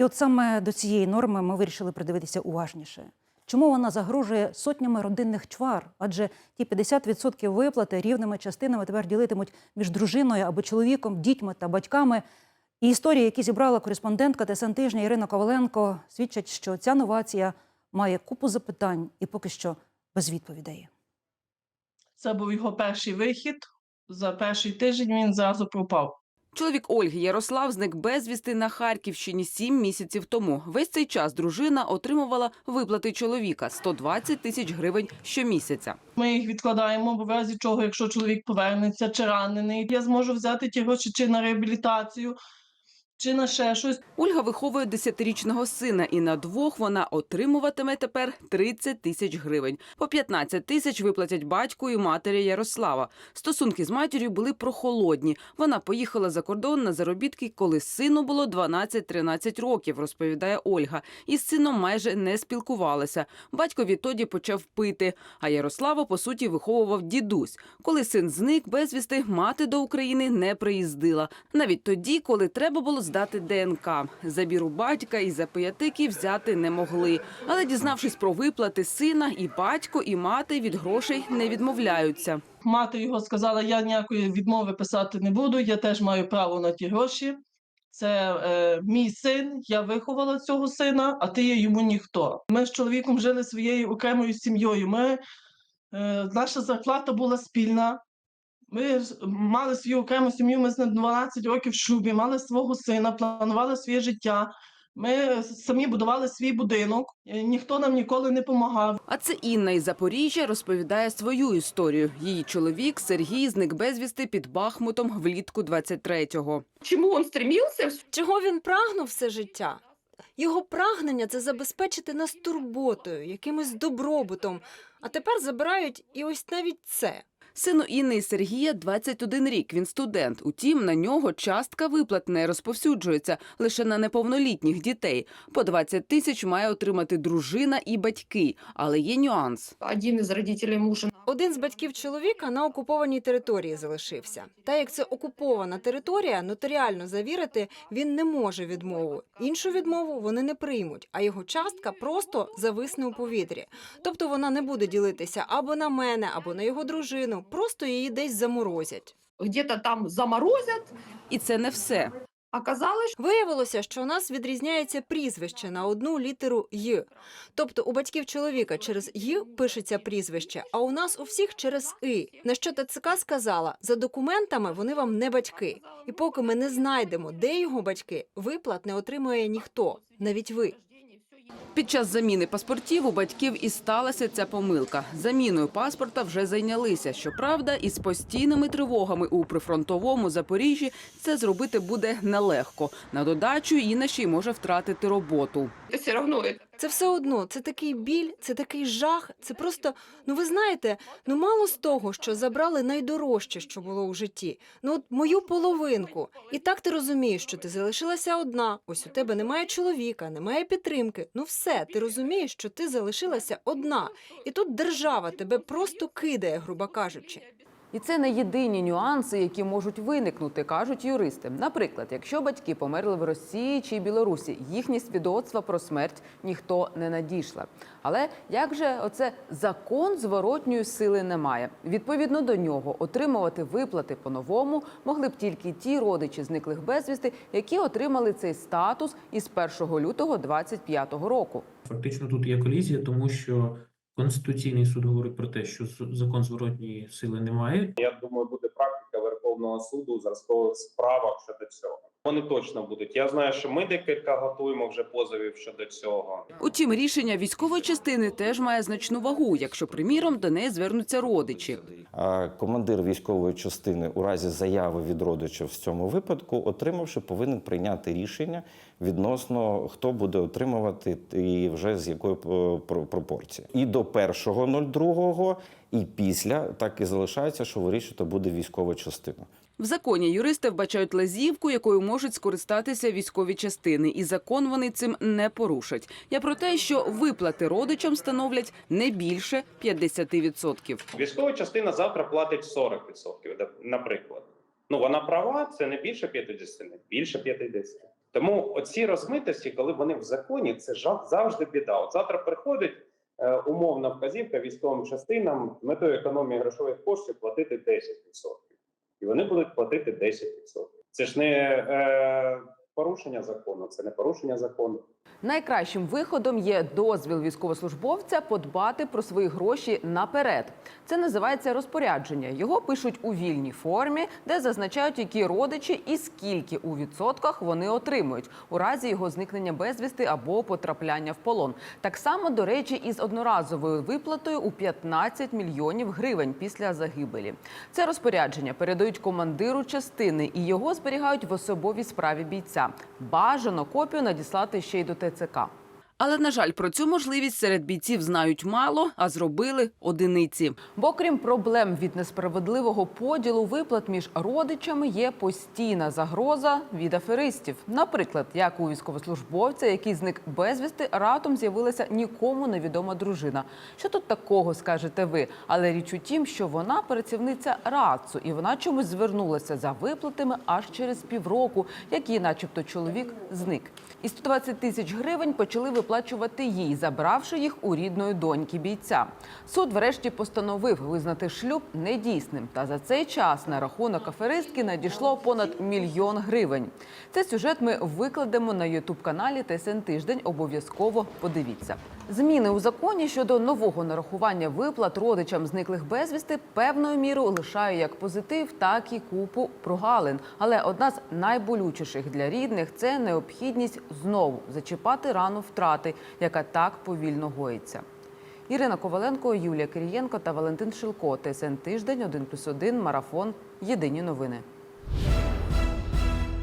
І от саме до цієї норми ми вирішили придивитися уважніше. Чому вона загрожує сотнями родинних чвар? Адже ті 50% виплати рівними частинами тепер ділитимуть між дружиною або чоловіком, дітьми та батьками. І історії, які зібрала кореспондентка ТСН тижня Ірина Коваленко, свідчать, що ця новація має купу запитань і поки що без відповідей. Це був його перший вихід. За перший тиждень він зразу пропав. Чоловік Ольги Ярослав зник безвісти на Харківщині сім місяців тому. Весь цей час дружина отримувала виплати чоловіка 120 тисяч гривень щомісяця. Ми їх відкладаємо, в разі чого, якщо чоловік повернеться чи ранений, я зможу взяти ті гроші чи на реабілітацію, чи на ще щось. Ольга виховує десятирічного сина, і на двох вона отримуватиме тепер 30 тисяч гривень. По 15 тисяч виплатять батьку і матері Ярослава. Стосунки з матір'ю були прохолодні. Вона поїхала за кордон на заробітки, коли сину було 12-13 років, розповідає Ольга. І з сином майже не спілкувалася. Батько відтоді почав пити. А Ярослава, по суті, виховував дідусь. Коли син зник безвісти, мати до України не приїздила. Навіть тоді, коли треба було здати ДНК. Забіру батька і запиятики взяти не могли. Але дізнавшись про виплати сина, і батько, і мати від грошей не відмовляються. Мати його сказала, я ніякої відмови писати не буду, я теж маю право на ті гроші. Це е, мій син, я виховала цього сина, а ти є йому ніхто. Ми з чоловіком жили своєю окремою сім'єю. Ми, е, наша зарплата була спільна. Ми мали свою окрему сім'ю, ми з ним 12 років в шлюбі, мали свого сина, планували своє життя. Ми самі будували свій будинок, е, ніхто нам ніколи не допомагав. А це Інна із Запоріжжя розповідає свою історію. Її чоловік Сергій зник безвісти під Бахмутом влітку 23-го. чему он стремился, Чого він прагнув все життя? Його прагнення це забезпечити нас турботою, якимось добробутом. А тепер забирають і ось навіть це. Сину Інни і Сергія 21 рік. Він студент. Утім, на нього частка виплат не розповсюджується лише на неповнолітніх дітей. По 20 тисяч має отримати дружина і батьки. Але є нюанс. один из родителей мужа Один з батьків чоловіка на окупованій території залишився. Та як це окупована територія, нотаріально завірити він не може відмову. Іншу відмову вони не приймуть, а його частка просто зависне у повітрі. Тобто вона не буде ділитися або на мене, або на його дружину. Просто її десь заморозять. где-то там заморозят. І це не все. Оказалось, Виявилося, що у нас відрізняється прізвище на одну літеру «й». Тобто у батьків чоловіка через «й» пишеться прізвище, а у нас у всіх через «и». На що ТЦК сказала, за документами вони вам не батьки. І поки ми не знайдемо, де його батьки, виплат не отримує ніхто, навіть ви. Під час заміни паспортів у батьків і сталася ця помилка. Заміною паспорта вже зайнялися. Щоправда, із постійними тривогами у прифронтовому Запоріжжі це зробити буде нелегко. На додачу Інна ще й може втратити роботу. все Це все одно, це такий біль, це такий жах. Це просто, ну ви знаєте, ну мало з того, що забрали найдорожче, що було у житті. Ну от мою половинку. І так ти розумієш, що ти залишилася одна. Ось у тебе немає чоловіка, немає підтримки. Ну все, ти розумієш, що ти залишилася одна. І тут держава тебе просто кидає, грубо кажучи. І це не єдині нюанси, які можуть виникнути, кажуть юристи. Наприклад, якщо батьки померли в Росії чи Білорусі, їхні свідоцтва про смерть ніхто не надійшла. Але як же оце закон зворотньої сили немає? Відповідно до нього отримувати виплати по-новому могли б тільки ті родичі зниклих безвісти, які отримали цей статус із 1 лютого 2025 року. Фактично тут є колізія, тому що Конституційний суд говорить про те, що закон зворотньої сили немає. Я думаю, буде практика Верховного суду зразкових справах щодо цього. Вони точно будуть. Я знаю, що ми декілька готуємо вже позовів щодо цього. Утім, рішення військової частини теж має значну вагу, якщо, приміром, до неї звернуться родичі. А Командир військової частини у разі заяви від родичів в цьому випадку, отримавши, повинен прийняти рішення відносно хто буде отримувати і вже з якої е, про- пропорції. І до 1.02, і після так і залишається, що вирішувати буде військова частина. В законі юристи вбачають лазівку, якою можуть скористатися військові частини, і закон вони цим не порушать. Я про те, що виплати родичам становлять не більше 50%. Військова частина завтра платить 40%, да- наприклад. Ну вона права, це не більше 50, не більше 50. Тому оці розмитості, коли вони в законі, це жа- завжди біда. От завтра приходить умовна вказівка військовим частинам метою економії грошових коштів платити 10%. І вони будуть платити 10%. Це ж не е, порушення закону, це не порушення закону. Найкращим виходом є дозвіл військовослужбовця подбати про свої гроші наперед. Це називається розпорядження. Його пишуть у вільній формі, де зазначають, які родичі і скільки у відсотках вони отримують у разі його зникнення безвісти або потрапляння в полон. Так само, до речі, із одноразовою виплатою у 15 мільйонів гривень після загибелі. Це розпорядження передають командиру частини і його зберігають в особовій справі бійця. Бажано копію надіслати ще й до ТЦК. Але на жаль, про цю можливість серед бійців знають мало, а зробили одиниці. Бо крім проблем від несправедливого поділу виплат між родичами, є постійна загроза від аферистів. Наприклад, як у військовослужбовця, який зник безвісти, раптом з'явилася нікому невідома дружина. Що тут такого скажете ви? Але річ у тім, що вона працівниця РАЦУ, і вона чомусь звернулася за виплатами аж через півроку, як її, начебто, чоловік зник. І 120 тисяч гривень почали виплачувати їй, забравши їх у рідної доньки бійця. Суд врешті постановив визнати шлюб недійсним. Та за цей час на рахунок аферистки надійшло понад мільйон гривень. Цей сюжет ми викладемо на ютуб-каналі ТСН Тиждень. Обов'язково подивіться. Зміни у законі щодо нового нарахування виплат родичам зниклих безвісти певною мірою лишає як позитив, так і купу прогалин. Але одна з найболючіших для рідних це необхідність знову зачіпати рану втрати, яка так повільно гоїться. Ірина Коваленко, Юлія Кирієнко та Валентин Шилко. ТСН Тиждень 1+,1, Марафон. Єдині новини.